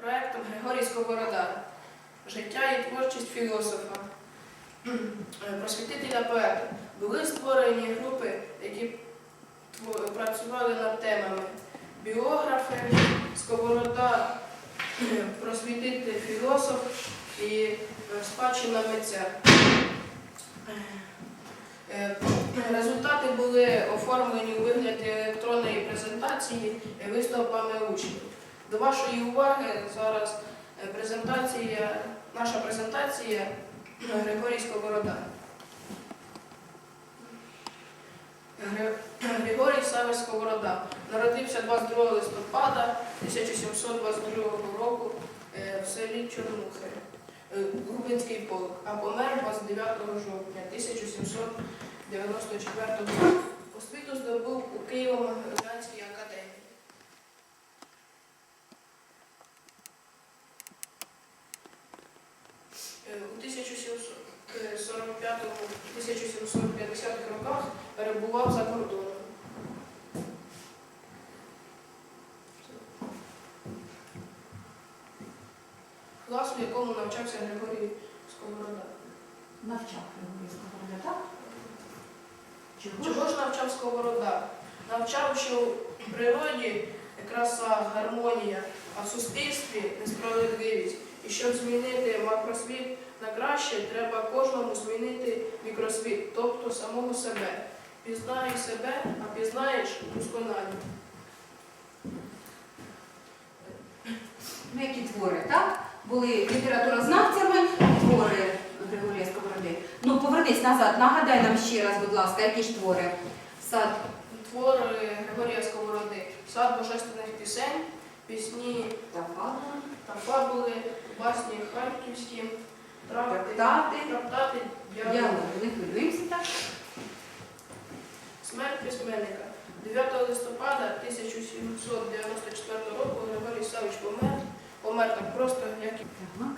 проектом Григорій Сковорода. Життя і творчість філософа, просвітителя поета. Були створені групи, які працювали над темами біографи, Сковорода, просвітитель філософ і е, спадщина митця. Е, Результати були оформлені у вигляді електронної презентації виступами учнів. До вашої уваги зараз е, презентація, наша презентація е, Григорій Сковорода. Григорій Савич Сковорода народився 22 листопада 1722 року е, в селі Чорнухи, Губинський полк, а помер 29 жовтня 1794 року. Освіту здобув у Києво-Могилянській академії. У 1745-1750 роках перебував за кордоном. Клас, в якому навчався Григорій Сковорода. Навчав Григорій Сковорода, так? Чого ж? Чого ж навчав Сковорода? Навчав, що в природі краса, гармонія, а в суспільстві несправедливість. І щоб змінити макросвіт на краще, треба кожному змінити мікросвіт, тобто самого себе. Пізнай себе, а пізнаєш досконально. Які твори, так? Були літературознавцями твори Григорія Сковороди. Ну, повернись назад, нагадай нам ще раз, будь ласка, які ж твори? Сад. Твор е, Григорія Сковороди, сад божественних пісень, пісні та фабули, басні харківські, Трактати. трактати, діалоги. Не хвилюємося, так? Смерть письменника. 9 листопада 1794 року Григорій Савич помер. Помер так просто, як і Так.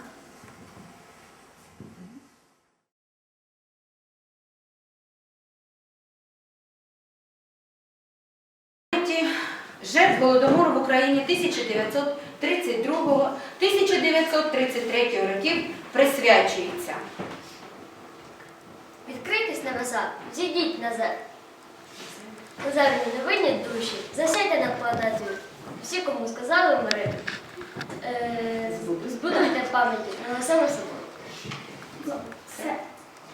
Жертв Голодомору Україні 1932-1933 років присвячується. Відкрийтесь небеса, зійдіть назад. У землі невинні душі, засядьте над планетою. Всі, кому сказали мири, е, збудуйте пам'яті на саме собою. Це,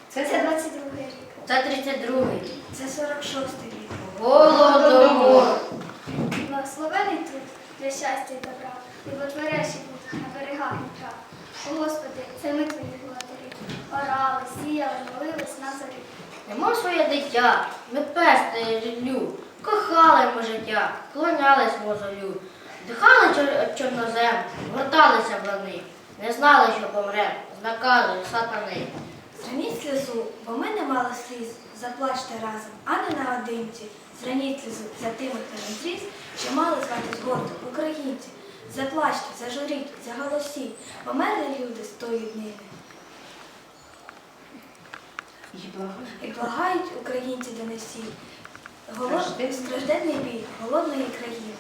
Це, це 22 рік. Це 32-й. Це 46 рік. Голодомор. Благословений труд для щастя і добра, і вотворящий Бог на берегах Дніпра. О Господи, це ми твої благодарі. Орали, сіяли, молились на зорі. Нема своє дитя, ми пестили ріллю, кохали ми життя, клонялись мозолю, дихали чор- чорнозем, горталися в лани, не знали, що помрем, з наказу сатани. Зраніть сльозу, бо ми не мали сліз. Заплачте разом, а не наодинці. Зраніть сльозу за тими, хто не зріс, що мали зватись гордо українці. Заплачте, зажуріть, заголосіть, померли люди з тої днини. І благають українці донесі. Голод... Стражденний. Стражденний бій голодної країни.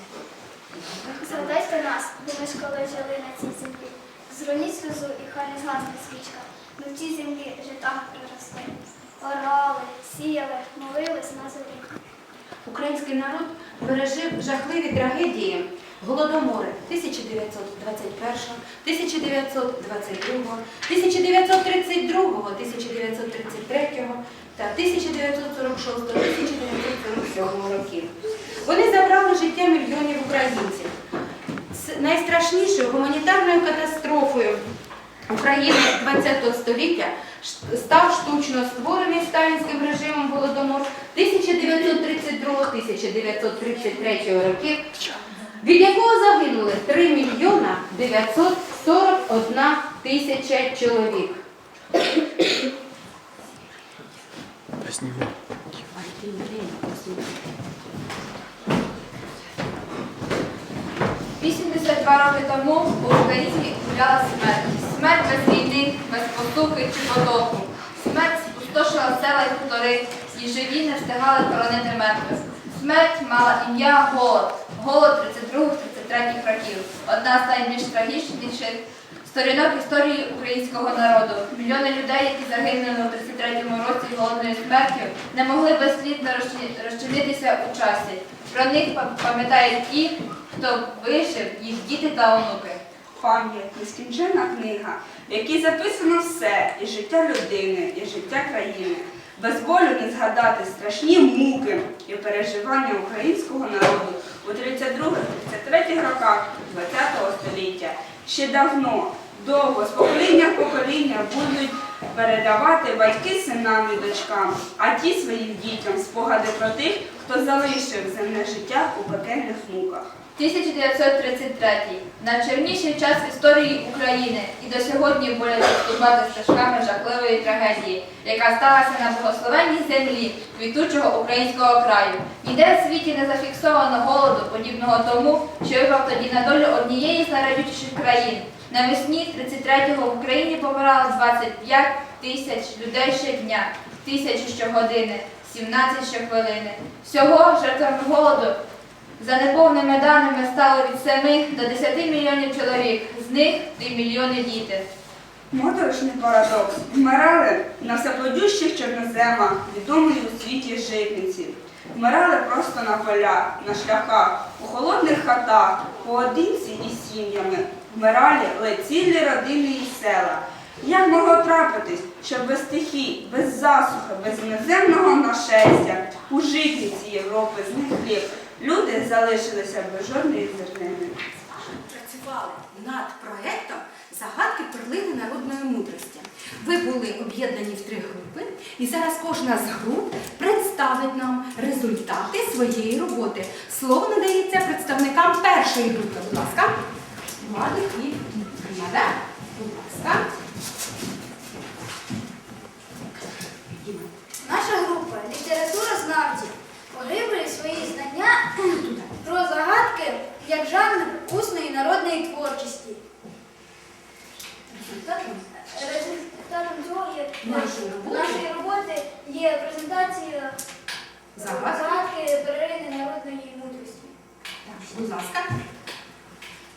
Згадайте нас, бо ми ж коли жили на цій землі. Зроніть сльозу і хай не згасне свічка. Ми в цій землі житами приросли. Орали, сіяли, молились на зорі. Український народ пережив жахливі трагедії Голодомори 1921, 1922, 1932, 1933 та 1946-1947 років. Вони забрали життя мільйонів українців. С- Найстрашнішою гуманітарною катастрофою України ХХ століття став штучно створений сталінським режимом Голодомор 1932-1933 років, від якого загинули 3 мільйона 941 тисяча чоловік. Посніми. 82 роки тому у Україні гуляла смерть. Смерть без війни, без потухи чи потоку. Смерть спустошила села й хутори, і живі не встигали хоронити мертвих. Смерть мала ім'я голод. Голод 32-33 років. Одна з найбільш трагічніших сторінок історії українського народу. Мільйони людей, які загинули у 33-му році голодною смертю, не могли безслідно розчинитися у часі. Про них пам'ятають ті, хто вижив, їх діти та онуки. Пам'ять нескінченна книга, в якій записано все і життя людини, і життя країни. Без болю не згадати страшні муки і переживання українського народу у 32-33 роках ХХ століття. Ще давно, довго, з покоління в покоління будуть передавати батьки синам і дочкам, а ті своїм дітям спогади про тих, хто залишив земне життя у пекельних муках. 1933 найчорніший час історії України і до сьогодні болять ступати стежками жахливої трагедії, яка сталася на благословенній землі квітучого українського краю. Ніде в світі не зафіксовано голоду, подібного тому, що випав тоді на долю однієї з найрадючіших країн. Навесні 33-го в Україні помирало 25 тисяч людей щодня, тисячі щогодини, 17 щохвилини. Всього жертвами голоду за неповними даними стало від 7 до 10 мільйонів чоловік, з них 3 мільйони діти. Моторошний парадокс. Вмирали на всеплодющих чорноземах, відомої у світі житниці. Вмирали просто на полях, на шляхах, у холодних хатах, поодинці і сім'ями. Вмирали ледь цілі родини і села. Як могло трапитись, що без стихій, без засухи, без іноземного нашестя у житниці Європи з хліб люди залишилися без жодної зернини. працювали над проектом загадки перлини народної мудрості. Ви були об'єднані в три групи, і зараз кожна з груп представить нам результати своєї роботи. Слово надається представникам першої групи. Будь ласка, Владик і Мада. Будь ласка. Наша група література знавців поглиблює свої знання про загадки як жанр усної народної творчості. Результатом цього є Нашої роботи? нашої роботи є презентація Загадки. загадки перерини народної мудрості. Так, будь ласка.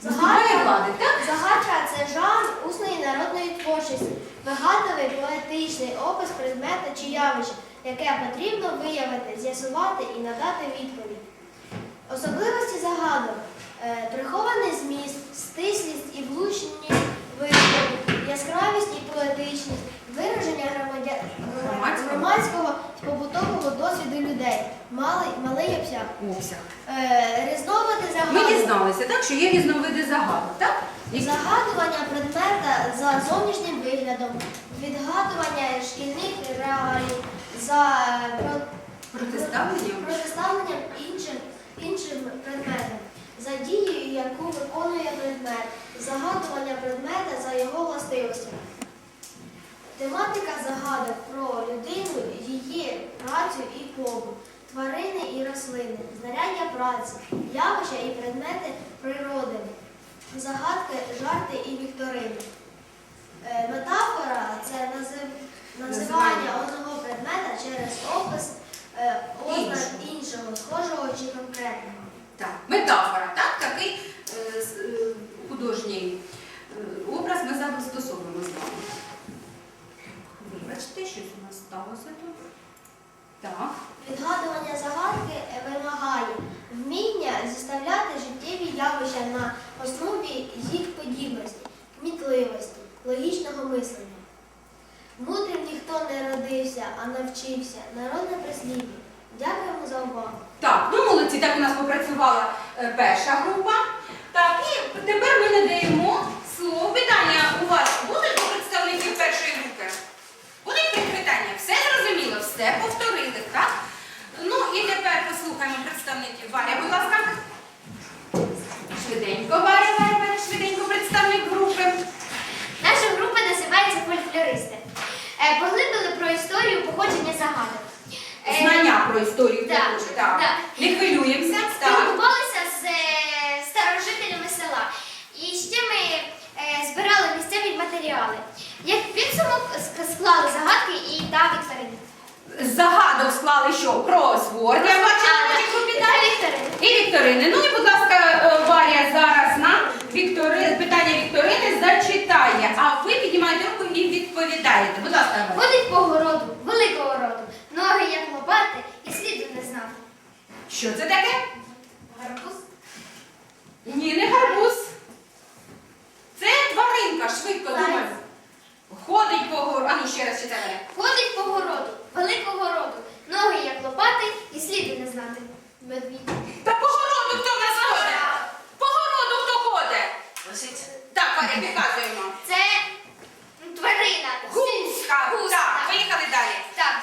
Загадка. Виступає так? Загадка це жанр усної народної творчості, вигадливий поетичний опис предмета чи явища, яке потрібно виявити, з'ясувати і надати відповідь. Особливості загадок е, прихований зміст, стислість і влучні вигляди, яскравість і поетичність, вираження громадя... Громадського. побутового досвіду людей, малий, малий обсяг. Обсяг. Е, різновиди Ми дізналися, так, що є різновиди загадок, так? Загадування предмета за зовнішнім виглядом, відгадування шкільних реалій за е, про- Протиставлення. протиставленням іншим, іншим предметам, за дією, яку виконує предмет, загадування предмета за його властивостями. Тематика загадок про людину, її працю і побут, тварини і рослини, знаряддя праці, явища і предмети природи, загадки, жарти і вікторини. Е, Метафора це назив- називання Називання. одного предмета через опис е, ознак Іншого. схожого чи конкретного. Так, метафора, так? Такий е, с- е, художній е, образ ми застосовуємо з вами. Вибачте, щось у нас сталося тут. Так. Відгадування загадки вимагає вміння зіставляти життєві явища на основі їх подібності, кмітливості, логічного мислення. Мудрим ніхто не родився, а навчився. Народне прислів'я. Дякуємо за увагу. Так, ну молодці, так у нас попрацювала е, перша група. Так, і тепер ми надаємо слово. Питання у вас будуть до представників першої групи? Будуть питання? Все зрозуміло, все повторили, так? Ну і тепер послухаємо представників. Варя, будь ласка. Швиденько, Варя, Варя, Варя, швиденько представник групи. Наша група називається фольклористи. Е, Поглибили про історію походження загадок. Е, Знання про історію так, також, так. так. Не хвилюємося. Спілкувалися з е, старожителями села. І ще ми е, збирали місцеві матеріали. Як підсумок склали загадки і та вікторини. загадок склали що? Кросворд. Я бачила капіталі. Вікторина. І вікторини. Ну і, будь ласка, е, Варя зараз нам віктори... питання вікторини зачитає, а ви піднімаєте руку і відповідаєте. Будь ласка, Варя. Ходить по городу, великого роду, ноги як лопати і сліду не знав. Що це таке? Гарбуз. Ні, не гарбуз. Це тваринка, швидко думаю. Ходить по гору. А ну ще раз читай. Ходить по городу, великого роду, ноги як лопати і сліду не знати. Медвідь. Та по городу хто в нас ходить? По городу хто ходить? Так, Варя, підказуємо. Це тварина. Гуска. Гуска, Так, поїхали далі. Так,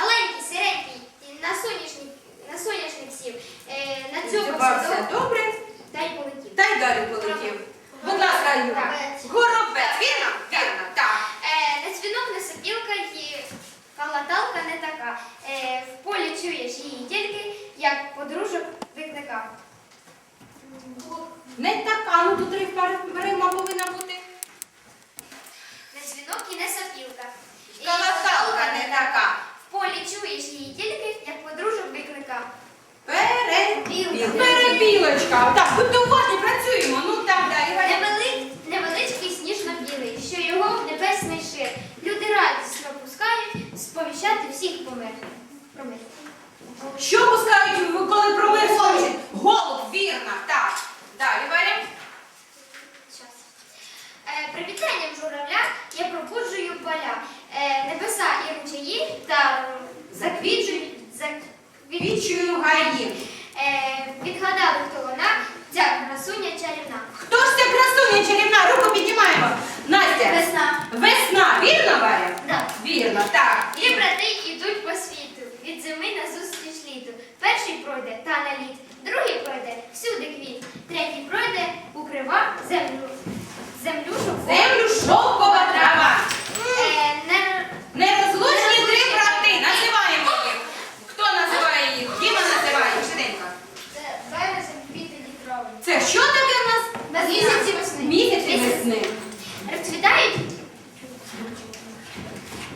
маленький, у сиренький, і на соняшник, на соняшник сів. Е, на цьому Дзюбався добре. та й полетів. Та й далі полетів. Будь ласка, Юра. Так. Горобець, вірно? Вірно, так. Е, не дзвінок, не сопілка і калаталка не така. Е, в полі чуєш її тільки, як подружок викликав. Не така, ну тут рифма, рима повинна бути. Не дзвінок і не сопілка. І Колосалка не така. Полі чуєш її тільки, як подружок викликав. Перепілочка. Перепілочка. Так, будьте уважні, працюємо. Ну там далі. Варя. Невели... Невеличкий сніжно-білий, що його в небесний шир. Люди радісно пускають сповіщати всіх помер. Промир. Що пускають, коли про мир служить? Голуб, вірно. Так. Далі, Варя. Щас. Е, привітанням журавля я пробуджую поля. Е, небеса і ручаї та заквіджують, заквіджують. Гаї. Відгадали, хто вона, ця красуня чарівна. Хто ж ця красуня чарівна? Руку піднімаємо. Настя. Весна. Весна, вірно, Варя? Да. Вірно, так. І брати йдуть по світу, від зими назустріч літу. Перший пройде та на лід, другий пройде всюди квіт, третій пройде укрива землю. Землю шовкова. Землю шовкова трава. Е, не, Нерозлучні три брати. Називаємо їх. Хто називає їх? Діма називає. Швиденько. це березень, квітень і травень. Це що таке в нас? Місяці весни. Місяці весни. Розцвітають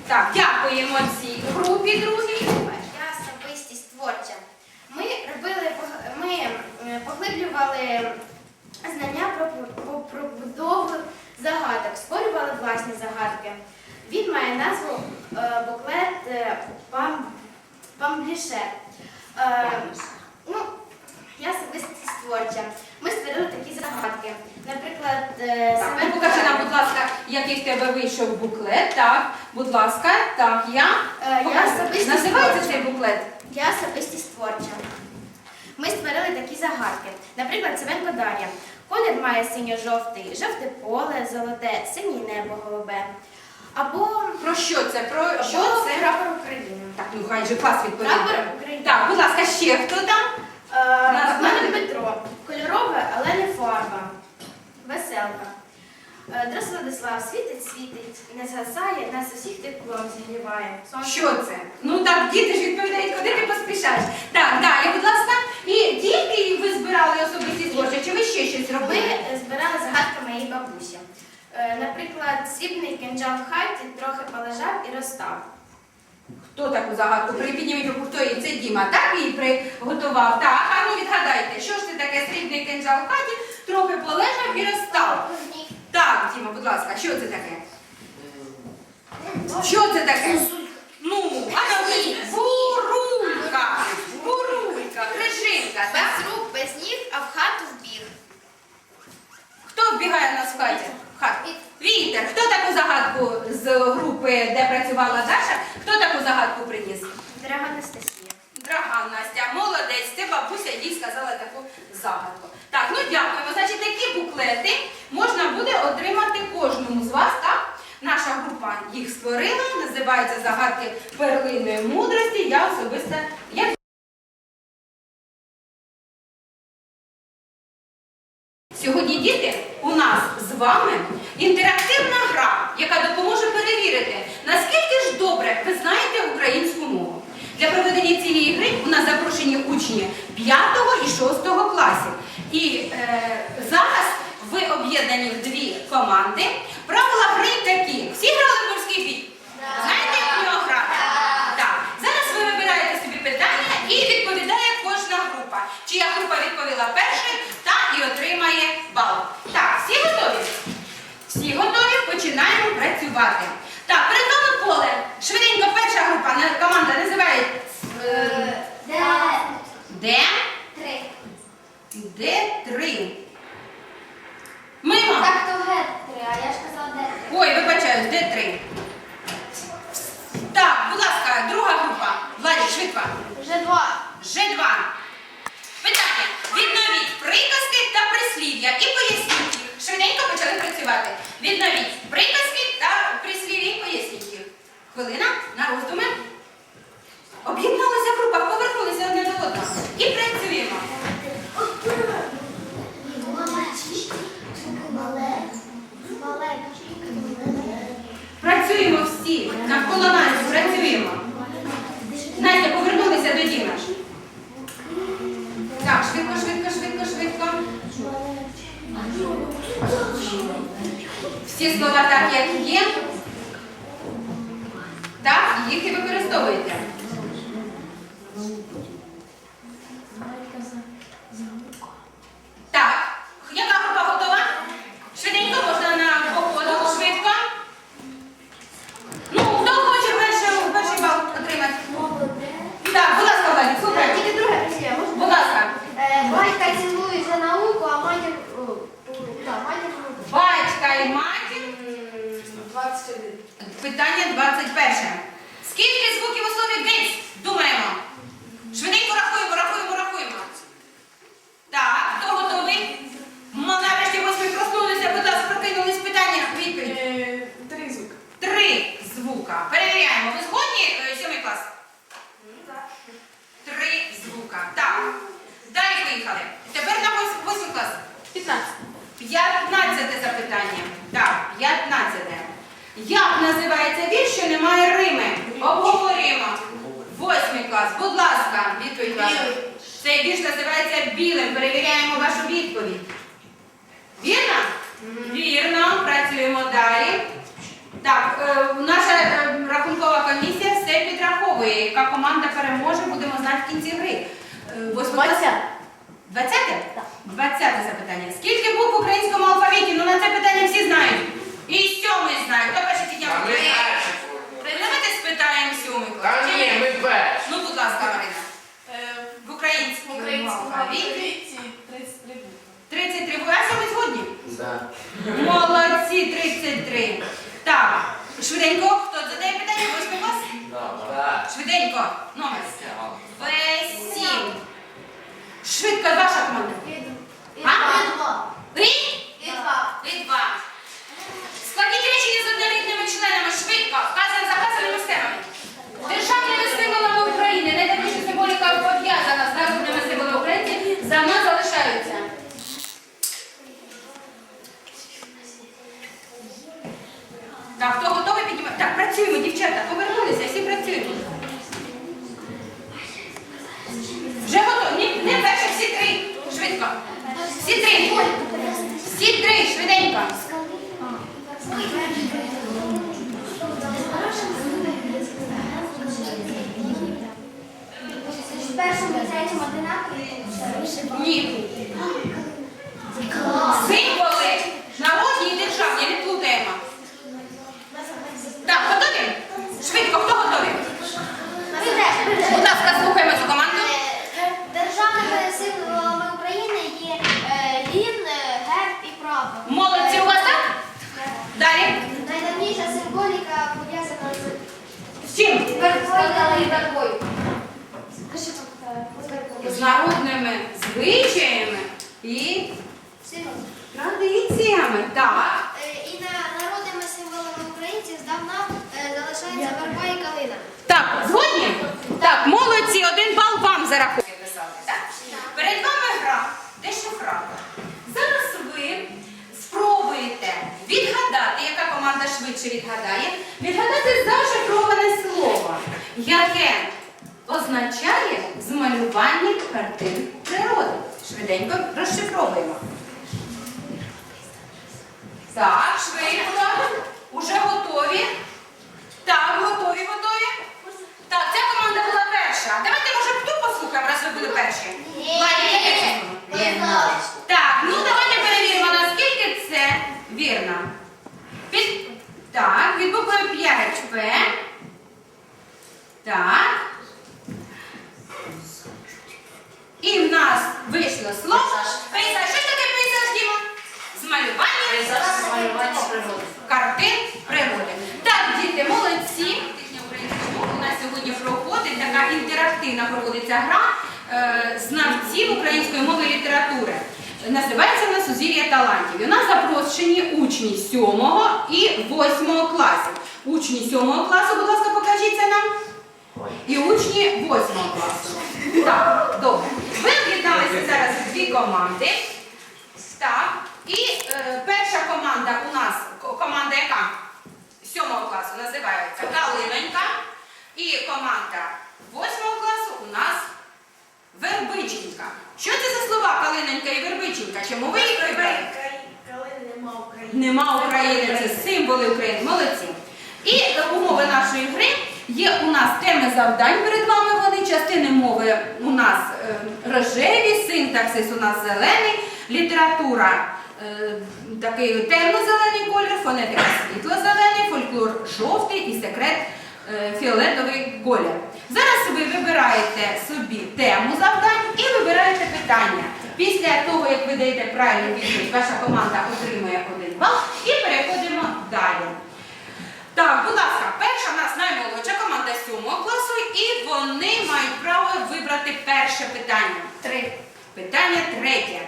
Так, дякуємо цій групі другій. Я особистість творча. Ми робили пог- ми е, поглиблювали знання про, про, про будову загадок, створювали власні загадки. Він має назву е, буклет е, пам, Памбліше. Е, ну, я особистість творча. Ми створили такі загадки. Ну, покажи нам, будь ласка, який в тебе вийшов буклет. Так, будь ласка, так, я. Е, я особистість Називається цей буклет. Я особистість творча. Ми створили такі загадки. Наприклад, Семенко Дар'я. Колір має синьо-жовтий, жовте поле, золоте, синє небо голубе. Або Про що це? Про або це? прапор України. Так, ну хай же клас відповідає. Прапор України. Так, будь ласка, ще хто там? Е, мене знаєте? Кольорове, але не фарба. Веселка. Е, Дрос Владислав світить, світить, не згасає, нас усіх теплом зігріває. Сонце Що це? Ну так, діти ж відповідають, куди ти поспішаєш. Так, далі, будь ласка. І тільки ви збирали особисті творчі, чи ви ще щось робили? е, збирали загадки моєї бабусі. Е, Наприклад, срібний кинджал в хаті трохи полежав і розстав. Хто таку загадку? Припідніміть руку, хто її? Це Діма, так її приготував? Так, а ну відгадайте, що ж це таке срібний кинджал в хаті, трохи полежав і розстав. Так, Діма, будь ласка, що це таке? Що це таке? Ну, а ну ви- бурулька, бурулька, крижинка, так? Без рук, без ніг, а в хату вбіг. Хто вбігає в нас в хаті? В хату? Вітер. Хто таку загадку з групи, де працювала Даша, хто таку загадку приніс? Дорога Анастасія. Драга Настя, молодець, це бабуся їй сказала таку загадку. Так, ну дякуємо. Значить, такі буклети можна буде отримати кожному з вас, так? Наша група їх створила, називається загадки перлиної мудрості. Я особисто як Сьогодні, діти, у нас з вами інтерактивна гра, яка допоможе перевірити, наскільки ж добре ви знаєте. Для проведення цієї гри у нас запрошені учні 5 і 6 класів. І е, зараз ви об'єднані в дві команди. Правила гри такі. Всі грали в морський бій? Знаєте, як в нього грати? Так. Зараз ви вибираєте собі питання і відповідає кожна група. Чия група відповіла перша та і отримає бал. Так, всі готові? Всі готові, починаємо працювати. Так, перед поле. Швиденько перша група, на- команда називає е, Де? Де? Три. Де три? Мимо. Так то ге три, а я ж казала де три. Ой, вибачаюсь, де три? Так, будь ласка, друга група. Владі, швидко. Вже два. Ж2. Питання. Відновіть приказки та прислів'я і поясніть їх. Швиденько почали працювати. Відновіть приказки та прислів'я і поясніть їх. Хвилина на роздуми. Об'єдналися в групах, повернулися одне до одного. І працюємо. Працюємо всі. Навколо нас працюємо. Настя, повернулися до Діма. Так, швидко, швидко, швидко, швидко. Всі слова так, як є. Так, їх і використовуйте. Так, яка група готова? Швиденько можна на походу, швидко. Ну, хто хоче перший, перший бал отримати? Так, будь ласка, Владі, слухай. Тільки друге прислів'я, можна? Будь ласка. Е, Батька цілують за науку, а матір... Так, матір... Батька і матір. 21. Питання 21. Скільки звуків у слові гець? Думаємо. Швиденько рахуємо, рахуємо, рахуємо. Так, хто готовий? М, Нарешті восьми проснулися, будь ласка, прокинулись питання. Відповідь. Е, Три звуки. Три звука. Перевіряємо. Ви згодні, е, сьомий клас? Три звука. Так. Далі поїхали. Тепер на вось- восьмий клас. 15. П'ятнадцяте запитання. Так, п'ятнадцяте. Як називається вірш, що немає рими? Обговорюємо. Восьмий клас. Будь ласка, відповідь ваша. Білий. Цей вірш називається білим. Перевіряємо вашу відповідь. Вірно? Вірно. Працюємо далі. Так, е, наша е, рахункова комісія все підраховує. Яка команда переможе, будемо знати в кінці гри. Е. 20. Двадцяте? Двадцяте запитання. Скільки букв в українському алфавіті? Ну на це питання всі знають. І сьомий знає. Хто перший підняв? А ми перші Давайте спитаємо сьомий клас. Та ні, ми перші. Ну, будь ласка, Марина. Е, В українському алфавіті алфавіті 33 букви. 33 букви. А сьомий згодні? Да. Молодці, 33. Так, швиденько, хто задає питання? Восьмий клас? Да. Швиденько, номер. В7. Швидко, ваша команда. Ви? І два. Ви два. Складіть речення з однорідними членами швидко, вказаним заказаними схемами. Державними символами України, найдавніша символіка пов'язана з народними символами України, за мною залишаються. Так, хто працюємо, дівчата, повернулися, всі працюємо. Вже готові? Ні, не перше, всі три. Швидко. Всі три. Всі три, швиденько. В першому третьому одинакові. Ні. Символи народні і державні, не плутаємо. Так, готові? Швидко, хто готовий? Будь ласка, слухаємо цю команду. Державними символами України є е, гімн, е, герб і прапор. Молодці у вас так? Далі. Найдавніша символіка пов'язана з З чим? верховою і вербою. З народними звичаями і традиціями. Так. Е, І на народними символами українців здавна е, залишається верба і калина. Так, згодні? Так, молодці, один бал вам зарахує. Перед вами гра дешифратор. Зараз ви спробуєте відгадати, яка команда швидше відгадає, відгадати зашифроване слово, яке означає змалювання картин природи. Швиденько розшифровуємо. Так, швидко. Уже готові. Так, готові, готові. Так, ця команда була перша. Давайте, може, хто послухав, раз ви були перші? Яке? Так, ну давайте перевіримо, наскільки це вірно. Так, від букви 5 П. Так. І в нас вийшло слово. Пейзаж. Що таке пейзаж, Діма? Змалювання. Малювання природи. картин природи. Так, діти, молодці. Тижня української мови у нас сьогодні проходить така інтерактивна проводиться гра е, знавців української мови і літератури. Називається вона Сузір'я талантів. І у нас запрошені учні 7 і 8 класів. Учні 7 класу, будь ласка, покажіться нам. І учні 8 класу. Так, добре. Ви об'єдналися зараз дві команди. Так. І е, перша команда у нас, команда яка? Сьомого класу називається Калинонька. І команда восьмого класу у нас Вербиченька. Що це за слова Калинонька і Вербиченька? Чому ви їх вибрали? Нема України, це символи України. Молодці. І е, гри є у нас теми завдань перед вами. Вони частини мови у нас е, рожеві, синтаксис у нас зелений, література е, такий темно-зелений колір, фонетика світло-зелений, фольклор жовтий і секрет е, фіолетовий колір. Зараз ви вибираєте собі тему завдань і вибираєте питання. Після того, як ви даєте правильну відповідь, ваша команда отримує один бал і переходимо далі. Так, будь ласка, перша в нас наймолодша команда 7 класу, і вони мають право вибрати перше питання. Три. Питання третє.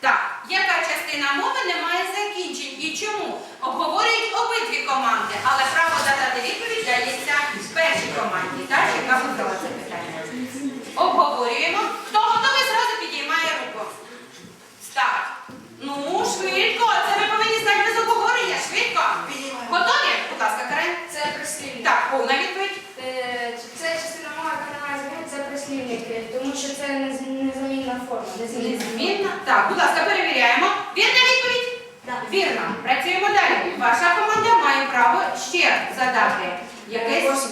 Так, яка частина мови не має закінчень і чому? Обговорюють обидві команди, але право дати відповідь дається першій команді, так, яка вибрала це питання. Обговорюємо. Хто готовий, зразу підіймає руку. Старт. Ну, швидко. Це ви повинні знати без обговорення. Швидко. Готові? Будь ласка, Карен. Це прислівник. Так, повна відповідь. Е, Це частина мови, яка не має змін, це прислівники, тому що це незамінна форма. Незмінна. Так, будь ласка, перевіряємо. Вірна відповідь? Вірно. Працюємо далі. Ваша команда має право ще задати якесь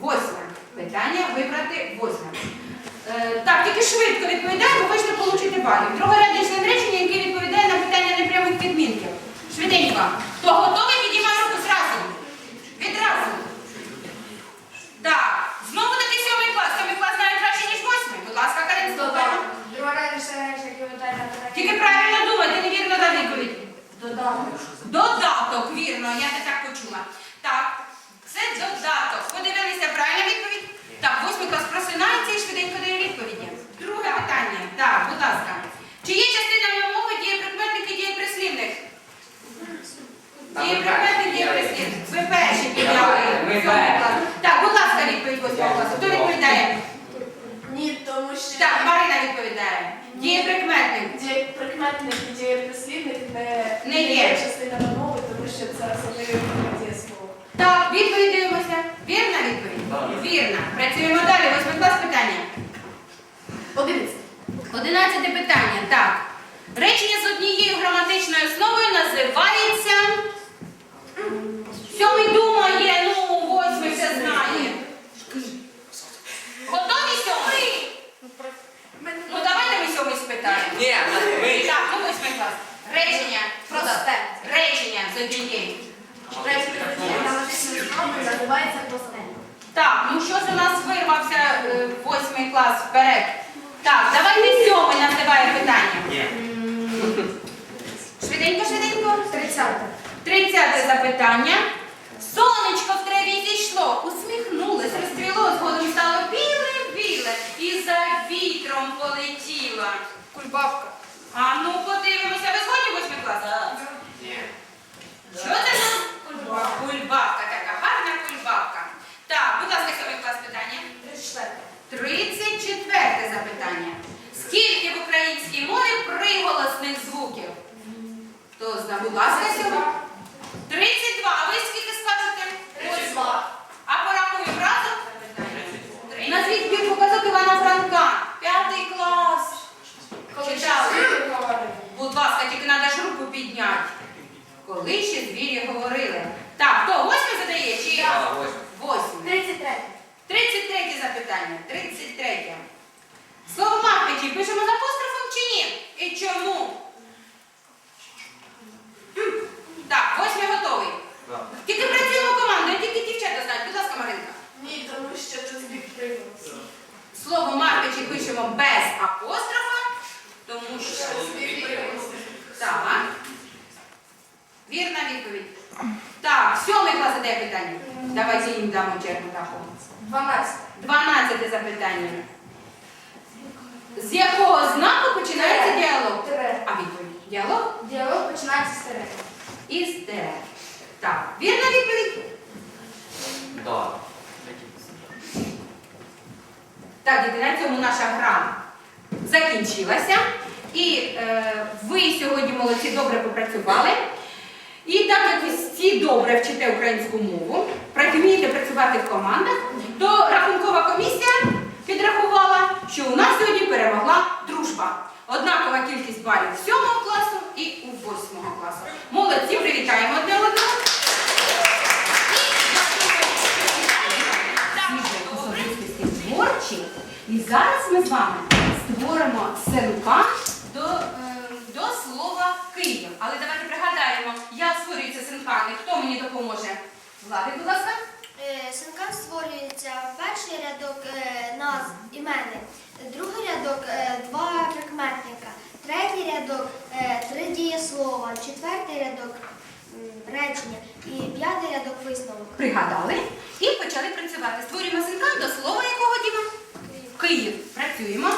восьме питання, вибрати восьме. Е, так, тільки швидко відповідаємо, ви ж не получите балів. Друге рядочне речення, яке відповідає на питання непрямих відмінків. Швиденько. Хто готовий, підіймає руку зразу. Відразу. Так, знову таки сьомий клас. Сьомий клас знає краще, ніж восьмий. Будь ласка, Карин, слухаємо. Друга речення, яке відповідає на питання. Тільки правильно думайте, невірно дав відповідь. Додаток. Вірно, я не так почула. Так, це додаток. Подивилися правильна відповідь? Так, восьмий клас просинається і швиденько дає відповіді. Друге питання. Так, будь ласка. Чи є частина мови дієприкметник і дієприслівник? Дієприкметник, дієприслівник. Ви перші підняли. Ми Сьомий перші. клас. Так, будь ласка, відповідь восьмого класу. Хто відповідає? Ні, тому що Так, Марина відповідає. Дієприкметник. прикметник і дієприслівник не, Не є. частина мови, тому що це особливі є слово. Так, відповідь дивимося. Вірна відповідь? Вірна. Працюємо далі. Восьмий клас питання. Одиниця. Одинадцяте питання. Так. Речення з однією граматичною основою називається. Сьомий думає, ну, восьмий все знає. Готові сьомий? Ну давайте ми сьомий спитаємо. Ні, ми. Так, ну восьмий клас. Речення. Просте. Речення з однією. Називається просте. Так, ну що ж у нас вирвався е, восьмий клас вперед? Так, давайте сьомий називає питання. Швиденько, швиденько. Тридцяте. Тридцяте запитання. Сонечко в траві зійшло, усміхнулось, розцвіло, згодом стало біле-біле і за вітром полетіло. Кульбабка. А ну подивимося, ви згодні восьмий клас? Ні. Що це кульбабка? Кульбабка, така гарна кульбабка. Так, будь ласка, сьомий клас питання. Тридцять четверте запитання. Скільки в українській мові приголосних звуків? Хто знає, будь ласка, сьогодні? 32. А ви скільки скажете? 32. А порахуємо разом? Назвіть збірку казок Івана Франка. П'ятий клас. Читали? Будь ласка, тільки треба ж руку підняти. Коли ще звірі говорили. Так, хто восьме задає? Чи А, ось. восьме? Тридцять третє. 33 запитання. 33. Чи пишемо з апострофом, чи ні? І чому? Так, ось готовий. Так. Тільки працюємо командою, тільки дівчата знають. Будь ласка, Маринка. Ні, тому що тут збіг приймався. Слово «маркачі» пишемо без апострофа, тому що. Так. Вірна відповідь. Так, сьомий клас іде питання. Давайте їм дамо чергу таку. Дванадцяте. Дванадцяте запитання. З якого знаку починається діалог? А відповідь? Діалог? Діалог починається з тире. із тире. Так, вірна відповідь? Да. Так, діти, на цьому наша гра закінчилася. І е, ви сьогодні молодці добре попрацювали. І так як ви всі добре вчите українську мову, вмієте працювати в командах, то рахункова комісія підрахувала, що у нас сьогодні перемогла дружба. Однакова кількість балів 7 класу і у 8 класу. Молодці, привітаємо одне одного. творчі. І зараз ми з вами створимо синка до, е, до слова Київ. Але давайте пригадаємо, як створюється синкани. Хто мені допоможе? Влади, будь ласка. Е, створюється перший рядок нас назв іменник, другий рядок е, два прикметника, третій рядок е, три дієслова, четвертий рядок речення і п'ятий рядок висновок. Пригадали і почали працювати. Створюємо синка до слова якого діва? Київ. Працюємо.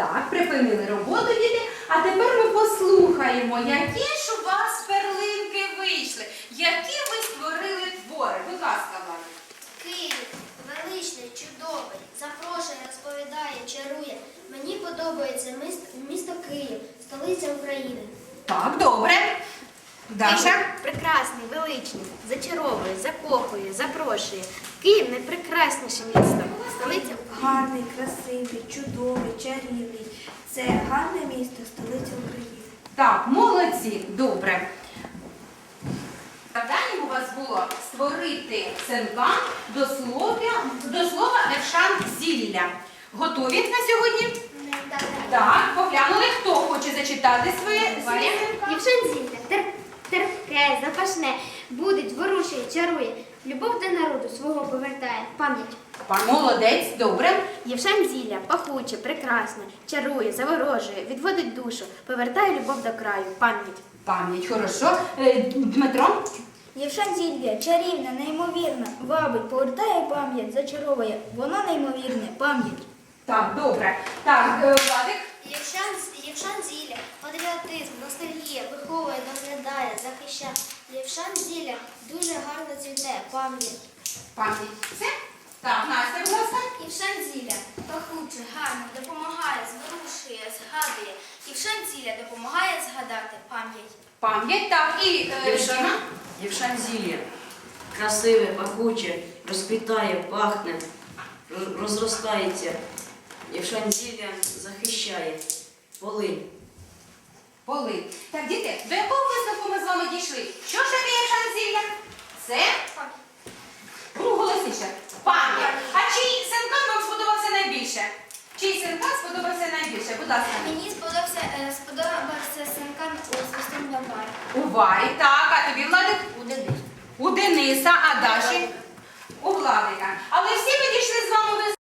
Так, припинили роботу, діти. А тепер ми послухаємо, які ж у вас перлинки вийшли, які ви створили твори. Будь ласка, Валя. Київ, величний, чудовий, запрошує, розповідає, чарує. Мені подобається місто, місто Київ, столиця України. Так, добре. Даша. Прекрасний, величний, зачаровує, закохує, запрошує. Київ найпрекрасніше місто. Столиця Гарний, красивий, чудовий, чарівний. Це гарне місто, столиця України. Так, молодці, добре. Завданням у вас було створити синкан до слова, до слова Евшан зілля. Готові на сьогодні? Так, поглянули, хто хоче зачитати своє своє. Євшензілля, тер, терпке, запашне, будить, ворушує, чарує. Любов до народу свого повертає, пам'ять. Молодець, добре. Євшензілля, пахуче, прекрасне, чарує, заворожує, відводить душу, повертає любов до краю, пам'ять. Пам'ять, хорошо. Е, Дмитро? Євшанзілля, чарівна, неймовірна, вабить, повертає пам'ять, зачаровує. Воно неймовірне, пам'ять. Так, добре. Так, е, Владик. Євшан, Євшан Зілля, патріотизм, ностальгія, виховує, доглядає, захищає. Євшан Зілля дуже гарно цвіте, пам'ять. Пам'ять. Все? Так, Настя, будь ласка. Євшен Зілля, пахуче, гарно, допомагає, зворушує, згадує. Євшен Зілля допомагає згадати пам'ять. Пам'ять, так, і е, Євшан, Діма. Євшанзілля. Красиве, пахуче, розквітає, пахне, роз- розростається. Євшанзілля захищає. Полинь. Поли. Так, діти, до якого висновку ми з вами дійшли? Що ж таке шанзілля? Це ну, голосніше. Пам'ять. А чий синкан вам сподобався найбільше? Чий синкан сподобався найбільше? Будь ласка. Мені сподобався, е, сподобався синкан у Спустим Варварі. У Варі, так, а тобі Владик? У Дениса. У Дениса, а Даші? У Владика. Але всі ми дійшли з вами висновку.